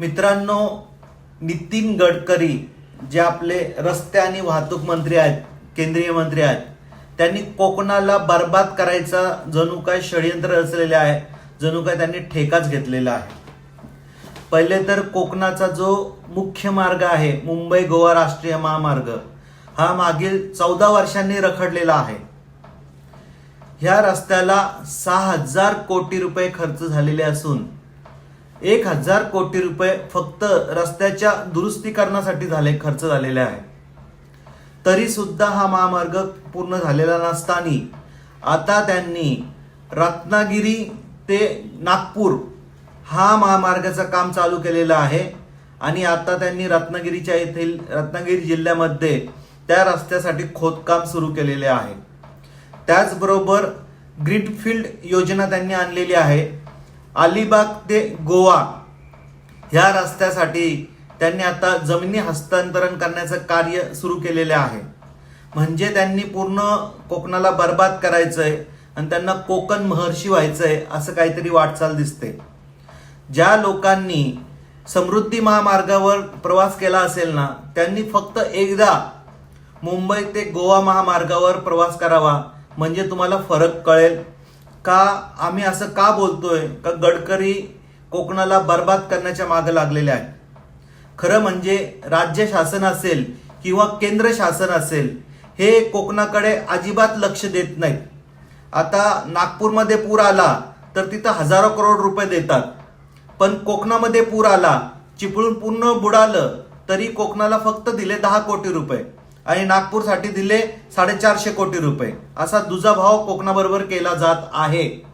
मित्रांनो नितीन गडकरी जे आपले रस्ते आणि वाहतूक मंत्री आहेत केंद्रीय मंत्री आहेत त्यांनी कोकणाला बर्बाद करायचा जणू काय षडयंत्र रचलेले आहे जणू काय त्यांनी ठेकाच घेतलेला आहे. पहिले तर कोकणाचा जो मुख्य मार्ग आहे मुंबई गोवा राष्ट्रीय महामार्ग हा मागील चौदा वर्षांनी रखडलेला आहे. ह्या रस्त्याला सहा हजार कोटी रुपये खर्च झालेले असून एक हजार कोटी रुपये फक्त रस्त्याच्या दुरुस्तीकरणासाठी झाले खर्च झालेले आहे. तरी सुद्धा हा महामार्ग पूर्ण झालेला नसताना आता त्यांनी रत्नागिरी ते नागपूर हा महामार्गाचं काम चालू केलेलं आहे आणि आता त्यांनी रत्नागिरीच्या येथील रत्नागिरी जिल्ह्यामध्ये त्या रस्त्यासाठी खोदकाम सुरू केलेले आहे. त्याचबरोबर ग्रीनफील्ड योजना त्यांनी आणलेली आहे. अलिबाग ते गोवा ह्या रस्त्यासाठी त्यांनी आता जमिनी हस्तांतरण करण्याचं कार्य सुरू केलेले आहे. म्हणजे त्यांनी पूर्ण कोकणाला बर्बाद करायचंय आणि त्यांना कोकण महर्षी व्हायचंय असं काहीतरी वाटचाल दिसते. ज्या लोकांनी समृद्धी महामार्गावर प्रवास केला असेल ना त्यांनी फक्त एकदा मुंबई ते गोवा महामार्गावर प्रवास करावा म्हणजे तुम्हाला फरक कळेल. का आम्ही असं का बोलतोय? का गडकरी कोकणाला बर्बाद करण्याच्या मागे लागलेले आहेत? खरं म्हणजे राज्य शासन असेल किंवा केंद्र शासन असेल हे कोकणाकडे अजिबात लक्ष देत नाहीत. आता नागपूरमध्ये पूर आला तर तिथं हजारो करोड रुपये देतात. पण कोकणामध्ये पूर आला चिपळून पूर्ण बुडालं तरी कोकणाला फक्त दिले दहा कोटी रुपये. आणि नागपूरसाठी दिले साडेचारशे कोटी रुपये. असा दुजाभाव कोकणाबरोबर केला जात आहे.